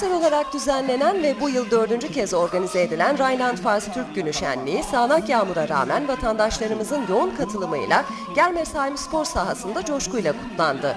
Geleneksel olarak düzenlenen ve bu yıl dördüncü kez organize edilen Rheinland-Pfalz Türk Günü Şenliği sağanak yağmura rağmen vatandaşlarımızın yoğun katılımıyla Germersheim spor sahasında coşkuyla kutlandı.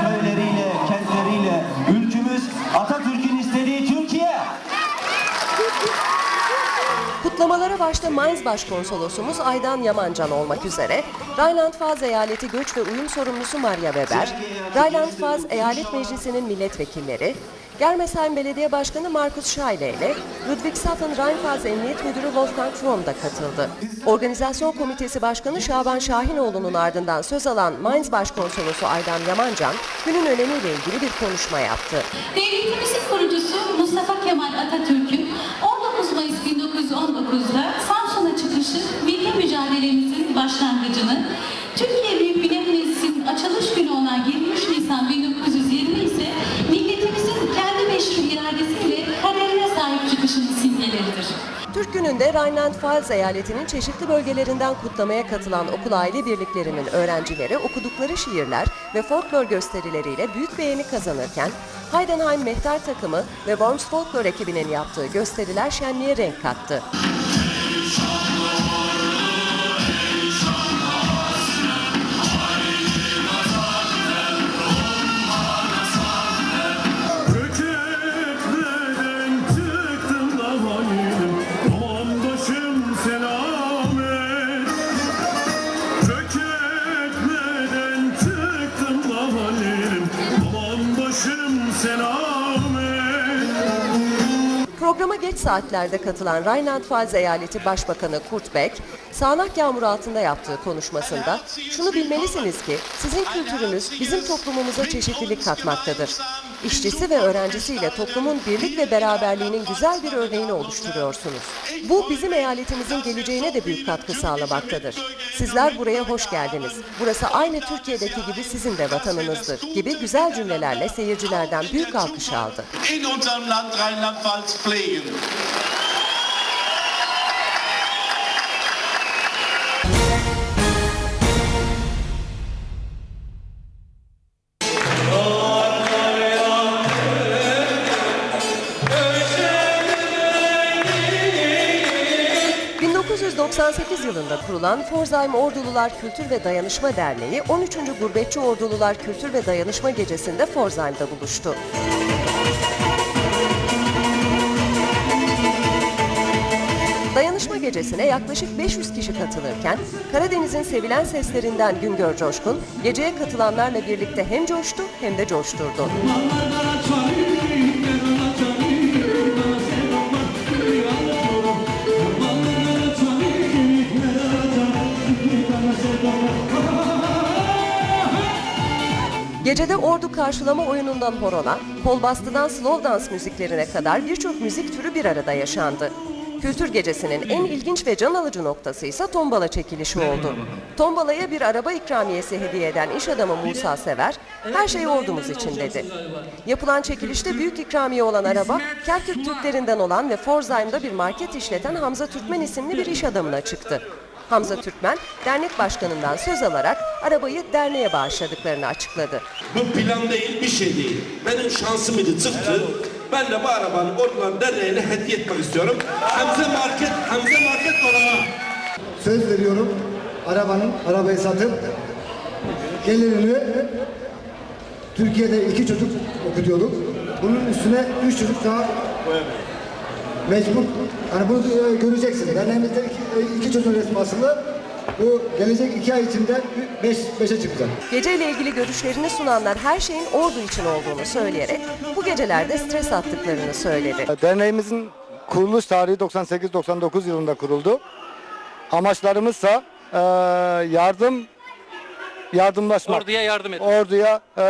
köyleriyle, kentleriyle ülkümüz Atatürk'ün istediği Türkiye. Kutlamalara başta Mainz Başkonsolosumuz Aydan Yamancan olmak üzere Rheinland-Pfalz Eyaleti Göç ve Uyum Sorumlusu Maria Weber, Rheinland-Pfalz Eyalet Meclisi'nin milletvekilleri, Germersheim Belediye Başkanı Markus Scheile ile Ludwigshafen Rheinpfalz Emniyet Müdürü Wolfgang Fromm da katıldı. Organizasyon Komitesi Başkanı Şaban Şahinoğlu'nun ardından söz alan Mainz Başkonsolosu Aydan Yamancan, günün önemiyle ilgili bir konuşma yaptı. Devletimizin kurucusu Mustafa Kemal Atatürk'ün 19 Mayıs 1919'da Samsun'a çıkışı milli mücadelemizin başlangıcını, Türkiye Büyük Millet açılış günü olan 23 Nisan 1920 Türk Günü'nde Rheinland-Pfalz eyaletinin çeşitli bölgelerinden kutlamaya katılan okul aile birliklerinin öğrencileri okudukları şiirler ve folklor gösterileriyle büyük beğeni kazanırken, Heidenheim Mehter takımı ve Worms Folklor ekibinin yaptığı gösteriler şenliğe renk kattı. Programa geç saatlerde katılan Rheinland-Pfalz eyaleti Başbakanı Kurt Beck, sağanak yağmur altında yaptığı konuşmasında şunu bilmelisiniz ki sizin kültürünüz bizim toplumumuza çeşitlilik katmaktadır. İşçisi ve öğrencisiyle toplumun birlik ve beraberliğinin güzel bir örneğini oluşturuyorsunuz. Bu bizim eyaletimizin geleceğine de büyük katkı sağlamaktadır. Sizler buraya hoş geldiniz. Burası aynı Türkiye'deki gibi sizin de vatanınızdır gibi güzel cümlelerle seyircilerden büyük alkış aldı. in unserem Land Rheinland-Pfalz. ...1998 yılında kurulan Forzheim Ordulular Kültür ve Dayanışma Derneği... ...13. Gurbetçi Ordulular Kültür ve Dayanışma Gecesi'nde Forzheim'da buluştu. Dayanışma gecesine yaklaşık 500 kişi katılırken Karadeniz'in sevilen seslerinden Güngör Coşkun geceye katılanlarla birlikte hem coştu hem de coşturdu. Gecede ordu karşılama oyunundan horola, kol bastıdan slow dance müziklerine kadar birçok müzik türü bir arada yaşandı. Kültür gecesinin en ilginç ve can alıcı noktası ise tombala çekilişi oldu. Tombalaya bir araba ikramiyesi hediye eden iş adamı Musa Sever, her şey ordumuz için dedi. Yapılan çekilişte büyük ikramiye olan araba, Kerkük Türklerinden olan ve Forzheim'da bir market işleten Hamza Türkmen isimli bir iş adamına çıktı. Hamza Türkmen, dernek başkanından söz alarak arabayı derneğe bağışladıklarını açıkladı. Bu plan değil, bir şey değil. Benim şansım idi çıktı. Ben de bu arabanın Ordular Derneği'ne hediye etmek istiyorum. Hamza Market, Hamza Market olarak. söz veriyorum arabanın arabayı satıp gelirini Türkiye'de iki çocuk okutuyorduk. Bunun üstüne üç çocuk daha mecbur. Hani bunu e, göreceksin. Derneğimizde iki, iki çocuğun resmi asılı. Bu gelecek iki ay içinde beş, beşe çıkacak. Geceyle ilgili görüşlerini sunanlar her şeyin ordu için olduğunu söyleyerek bu gecelerde stres attıklarını söyledi. Derneğimizin kuruluş tarihi 98-99 yılında kuruldu. Amaçlarımızsa eee, yardım, yardımlaşmak. Orduya yardım etmek. Orduya eee,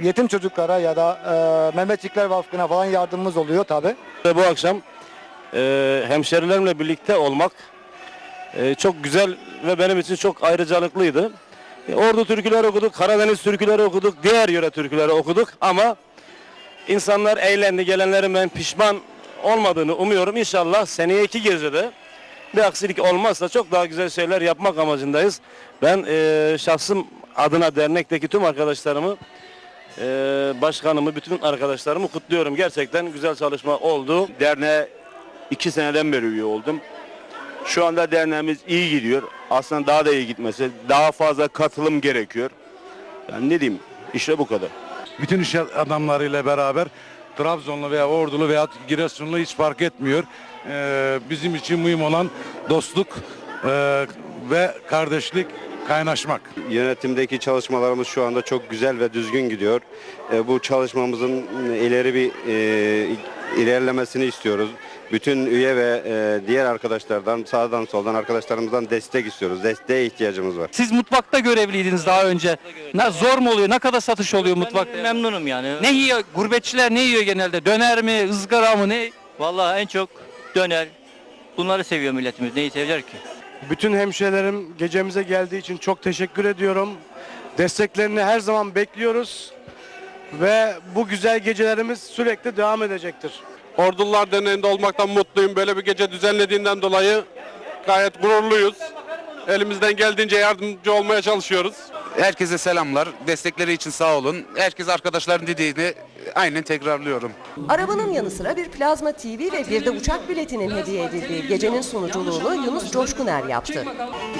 yetim çocuklara ya da eee Mehmetçikler Vakfı'na falan yardımımız oluyor tabi. Bu akşam e, hemşerilerimle birlikte olmak e, çok güzel ve benim için çok ayrıcalıklıydı. E, Ordu türküleri okuduk, Karadeniz türküleri okuduk, diğer yöre türküleri okuduk ama insanlar eğlendi. Gelenlerin ben pişman olmadığını umuyorum. İnşallah seneye iki gecede bir aksilik olmazsa çok daha güzel şeyler yapmak amacındayız. Ben e, şahsım adına dernekteki tüm arkadaşlarımı e, başkanımı, bütün arkadaşlarımı kutluyorum. Gerçekten güzel çalışma oldu. Derneğe iki seneden beri üye oldum. Şu anda derneğimiz iyi gidiyor. Aslında daha da iyi gitmesi, daha fazla katılım gerekiyor. Yani ne diyeyim, işte bu kadar. bütün iş adamlarıyla beraber Trabzonlu veya Ordulu veya Giresunlu hiç fark etmiyor. Ee, bizim için mühim olan dostluk e, ve kardeşlik, kaynaşmak. Yönetimdeki çalışmalarımız şu anda çok güzel ve düzgün gidiyor. E, bu çalışmamızın ileri bir e, ilerlemesini istiyoruz. Bütün üye ve e, diğer arkadaşlardan, sağdan soldan arkadaşlarımızdan destek istiyoruz. Desteğe ihtiyacımız var. Siz mutfakta görevliydiniz daha önce. Ne zor mu oluyor? Ne kadar satış oluyor mutfakta? Memnunum yani. Ne yiyor? Gurbetçiler ne yiyor genelde? Döner mi, ızgara mı ne? Vallahi en çok döner. Bunları seviyor milletimiz. Neyi sever ki? Bütün hemşehrilerim gecemize geldiği için çok teşekkür ediyorum. Desteklerini her zaman bekliyoruz. Ve bu güzel gecelerimiz sürekli devam edecektir. Ordular Derneği'nde olmaktan mutluyum. Böyle bir gece düzenlediğinden dolayı gayet gururluyuz. Elimizden geldiğince yardımcı olmaya çalışıyoruz. Herkese selamlar. Destekleri için sağ olun. Herkes arkadaşların dediğini aynen tekrarlıyorum. Arabanın yanı sıra bir plazma TV ve bir de uçak biletinin hediye edildiği gecenin sunuculuğunu Yunus Coşkuner yaptı.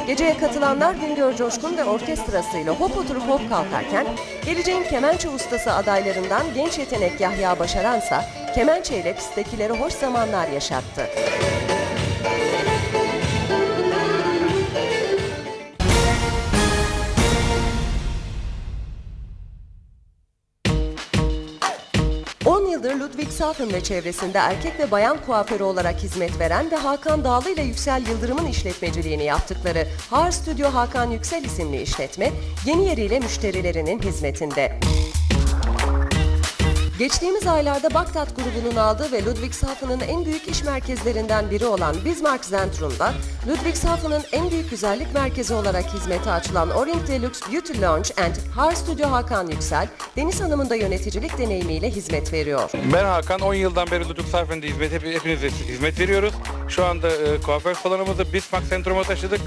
Geceye katılanlar Güngör Coşkun ve orkestrasıyla hop oturup hop kalkarken, geleceğin kemençe ustası adaylarından genç yetenek Yahya Başaransa, kemençe ile hoş zamanlar yaşattı. Ludwigshafen ve çevresinde erkek ve bayan kuaförü olarak hizmet veren ve Hakan Dağlı ile Yüksel Yıldırım'ın işletmeciliğini yaptıkları Har Stüdyo Hakan Yüksel isimli işletme yeni yeriyle müşterilerinin hizmetinde. Geçtiğimiz aylarda Bagdat grubunun aldığı ve Ludwigshafen'ın en büyük iş merkezlerinden biri olan Bismarck Zentrum'da, Ludwigshafen'ın en büyük güzellik merkezi olarak hizmete açılan Orient Deluxe Beauty Lounge and Hair Studio Hakan Yüksel, Deniz Hanım'ın da yöneticilik deneyimiyle hizmet veriyor. Ben Hakan 10 yıldan beri Ludwigshafen'de hizmet, hep, hepinize hizmet veriyoruz. Şu anda e, kuaför salonumuzu Bismarck Centrum'a taşıdık.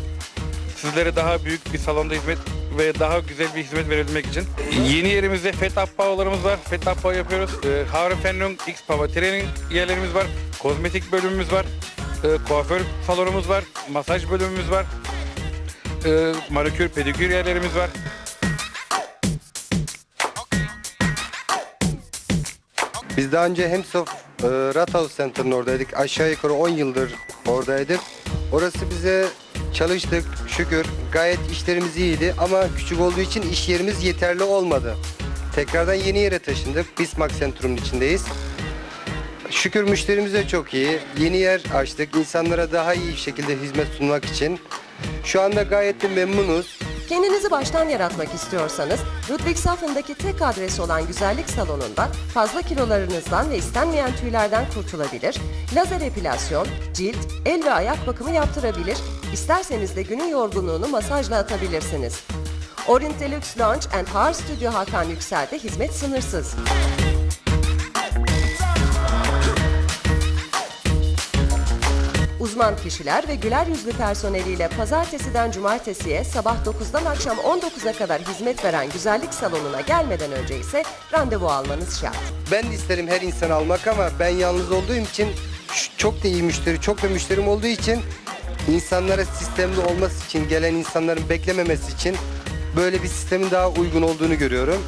Sizlere daha büyük bir salonda hizmet ve daha güzel bir hizmet verebilmek için. Yeni yerimizde Fetap Power'larımız var. Fetap Power yapıyoruz. E, Haarfennung, X Power Training yerlerimiz var. Kozmetik bölümümüz var. E, kuaför salonumuz var. Masaj bölümümüz var. E, manikür, pedikür yerlerimiz var. Biz daha önce Hemsof e, Rathaus Center'ın oradaydık. Aşağı yukarı 10 yıldır oradaydık. Orası bize çalıştık şükür. Gayet işlerimiz iyiydi ama küçük olduğu için iş yerimiz yeterli olmadı. Tekrardan yeni yere taşındık. Bismarck Centrum'un içindeyiz. Şükür müşterimiz de çok iyi. Yeni yer açtık. İnsanlara daha iyi şekilde hizmet sunmak için. Şu anda gayet de memnunuz. Kendinizi baştan yaratmak istiyorsanız, Ludwigshafen'daki tek adres olan güzellik salonunda fazla kilolarınızdan ve istenmeyen tüylerden kurtulabilir, lazer epilasyon, cilt, el ve ayak bakımı yaptırabilir, isterseniz de günün yorgunluğunu masajla atabilirsiniz. Orient Deluxe Lounge and Hair Studio Hakan Yüksel'de hizmet sınırsız. Uzman kişiler ve güler yüzlü personeliyle pazartesiden cumartesiye sabah 9'dan akşam 19'a kadar hizmet veren güzellik salonuna gelmeden önce ise randevu almanız şart. Ben de isterim her insanı almak ama ben yalnız olduğum için çok da iyi müşteri, çok da müşterim olduğu için insanlara sistemli olması için, gelen insanların beklememesi için böyle bir sistemin daha uygun olduğunu görüyorum.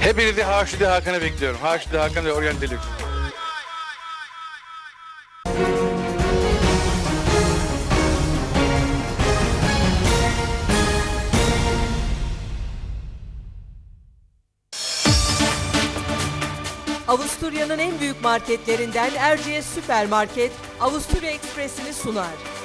Hepinizi Haşidi Hakan'a bekliyorum. Haşidi Hakan ve Orient Avusturya'nın en büyük marketlerinden Erciyes Süpermarket Avusturya Ekspresi'ni sunar.